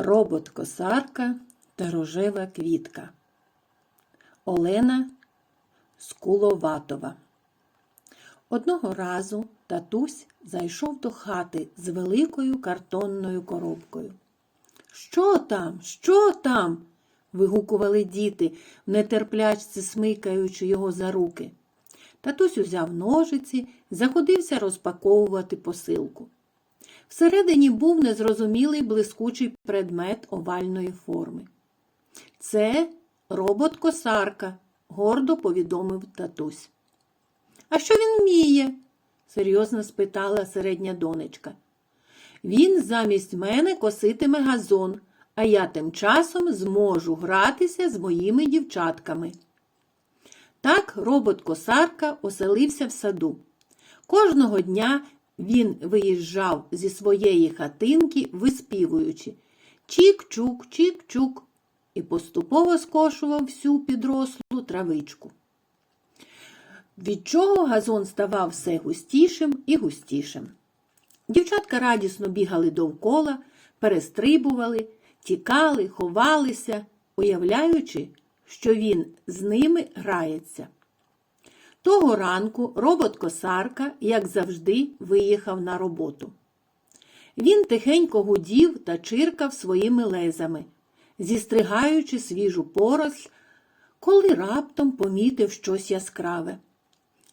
Робот-косарка та рожева квітка. Олена Скуловатова. Одного разу татусь зайшов до хати з великою картонною коробкою. Що там? Що там? вигукували діти, нетерплячці смикаючи його за руки. Татусь узяв ножиці заходився розпаковувати посилку. Всередині був незрозумілий блискучий предмет овальної форми. Це робот-косарка, гордо повідомив татусь. А що він вміє? серйозно спитала середня донечка. Він замість мене коситиме газон, а я тим часом зможу гратися з моїми дівчатками. Так робот-косарка оселився в саду. Кожного дня він виїжджав зі своєї хатинки, виспівуючи Чік-чук, чік-чук, і поступово скошував всю підрослу травичку. Від чого газон ставав все густішим і густішим. Дівчатка радісно бігали довкола, перестрибували, тікали, ховалися, уявляючи, що він з ними грається. Того ранку робот-косарка, як завжди, виїхав на роботу. Він тихенько гудів та чиркав своїми лезами, зістригаючи свіжу поросль, коли раптом помітив щось яскраве.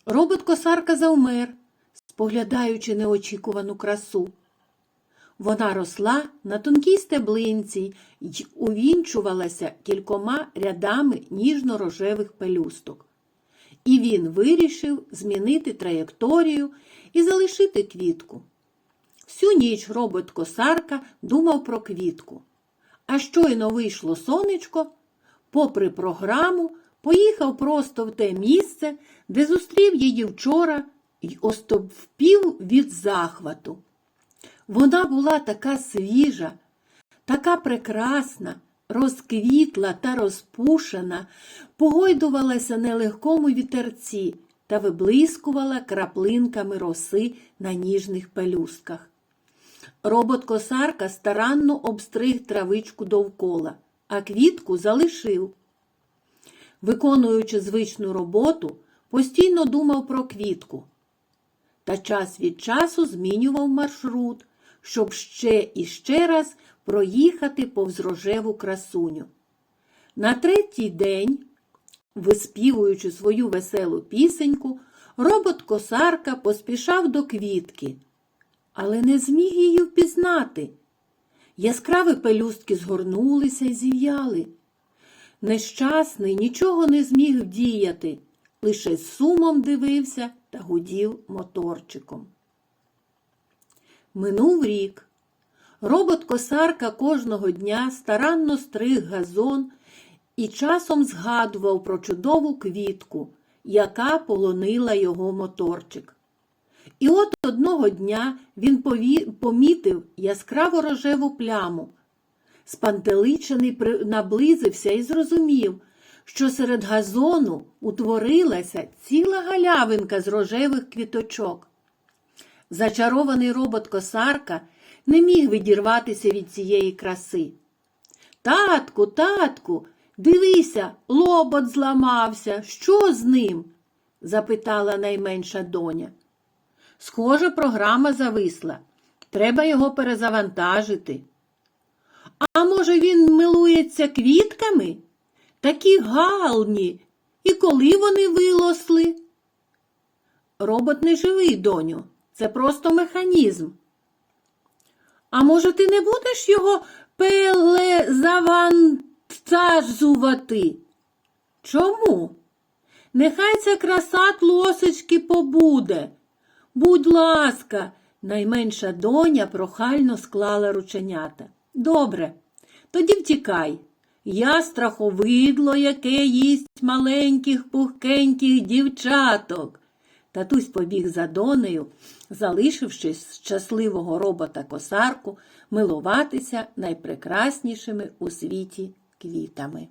Робот-косарка завмер, споглядаючи неочікувану красу. Вона росла на тонкій стеблинці й увінчувалася кількома рядами ніжно-рожевих пелюсток. І він вирішив змінити траєкторію і залишити квітку. Всю ніч робот-косарка думав про квітку. А щойно вийшло сонечко, попри програму, поїхав просто в те місце, де зустрів її вчора й остовпів від захвату. Вона була така свіжа, така прекрасна, розквітла та розпушена, погойдувалася на легкому вітерці та виблискувала краплинками роси на ніжних пелюстках. Робот-косарка старанно обстриг травичку довкола, а квітку залишив. Виконуючи звичну роботу, постійно думав про квітку. Та час від часу змінював маршрут, щоб ще і ще раз проїхати повз рожеву красуню. На третій день, виспівуючи свою веселу пісеньку, робот-косарка поспішав до квітки, але не зміг її впізнати. Яскраві пелюстки згорнулися і зів'яли. Нещасний нічого не зміг вдіяти, лише сумом дивився та гудів моторчиком. Минув рік. Робот-косарка кожного дня старанно стриг газон і часом згадував про чудову квітку, яка полонила його моторчик. І от одного дня він пові... помітив яскраво рожеву пляму. Спантеличений при... наблизився і зрозумів, що серед газону утворилася ціла галявинка з рожевих квіточок. Зачарований робот-косарка не міг відірватися від цієї краси. Татку, татку, дивися, лобот зламався. Що з ним? запитала найменша доня. Схоже, програма зависла. Треба його перезавантажити. А може, він милується квітками? Такі галні. І коли вони вилосли? Робот не живий, доню. Це просто механізм. А може, ти не будеш його перезавантажувати? Чому? Нехай ця краса тлосочки побуде. Будь ласка, найменша доня прохально склала рученята. Добре, тоді втікай. Я страховидло, яке їсть маленьких пухкеньких дівчаток. Татусь побіг за донею, залишивши щасливого робота косарку милуватися найпрекраснішими у світі квітами.